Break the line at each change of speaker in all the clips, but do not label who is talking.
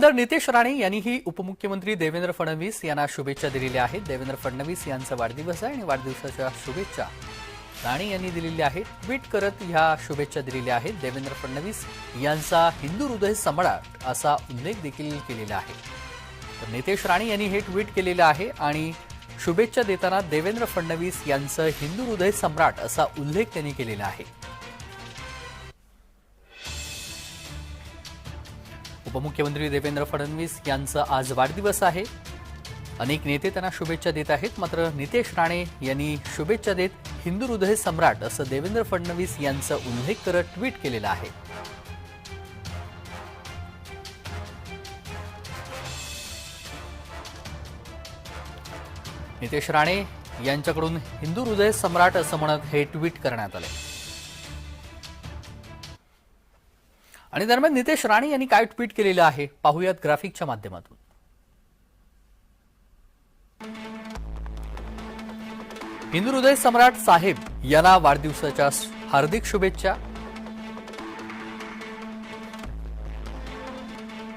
आमदार नितेश राणे यांनीही उपमुख्यमंत्री देवेंद्र फडणवीस यांना शुभेच्छा दिलेल्या आहेत. देवेंद्र फडणवीस यांचा वाढदिवस आहे आणि वाढदिवसाच्या शुभेच्छा राणे यांनी दिलेल्या आहेत. ट्विट करत ह्या शुभेच्छा दिलेल्या आहेत. देवेंद्र फडणवीस यांचा हिंदू हृदय सम्राट असा उल्लेख देखील केलेला आहे. तर नितेश राणे यांनी हे ट्विट केलेलं आहे आणि शुभेच्छा देताना देवेंद्र फडणवीस यांचं हिंदू हृदय सम्राट असा उल्लेख त्यांनी केलेला आहे. उपमुख्यमंत्री देवेंद्र फडणवीस यांचा आज वाढदिवस आहे. अनेक नेते त्यांना शुभेच्छा देत आहेत मात्र नितेश राणे यांनी शुभेच्छा देत हिंदू हृदय सम्राट असं देवेंद्र फडणवीस यांचा उल्लेख करत ट्विट केलेलं आहे. नितेश राणे यांच्याकडून हिंदू हृदय सम्राट असं म्हणत हे ट्विट करण्यात आले आणि दरम्यान नितेश राणे यांनी काय ट्विट केलेलं आहे? पाहूयात ग्राफिकच्या माध्यमातून. हिंदू हृदय सम्राट साहेब यांना वाढदिवसाच्या हार्दिक शुभेच्छा.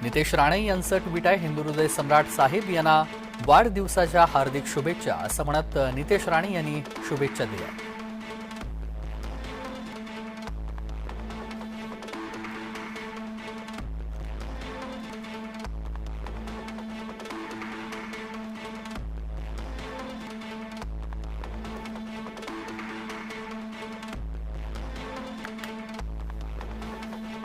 नितेश राणे यांचं ट्विट आहे हिंदू हृदय सम्राट साहेब यांना वाढदिवसाच्या हार्दिक शुभेच्छा असं म्हणत नितेश राणे यांनी शुभेच्छा दिल्या.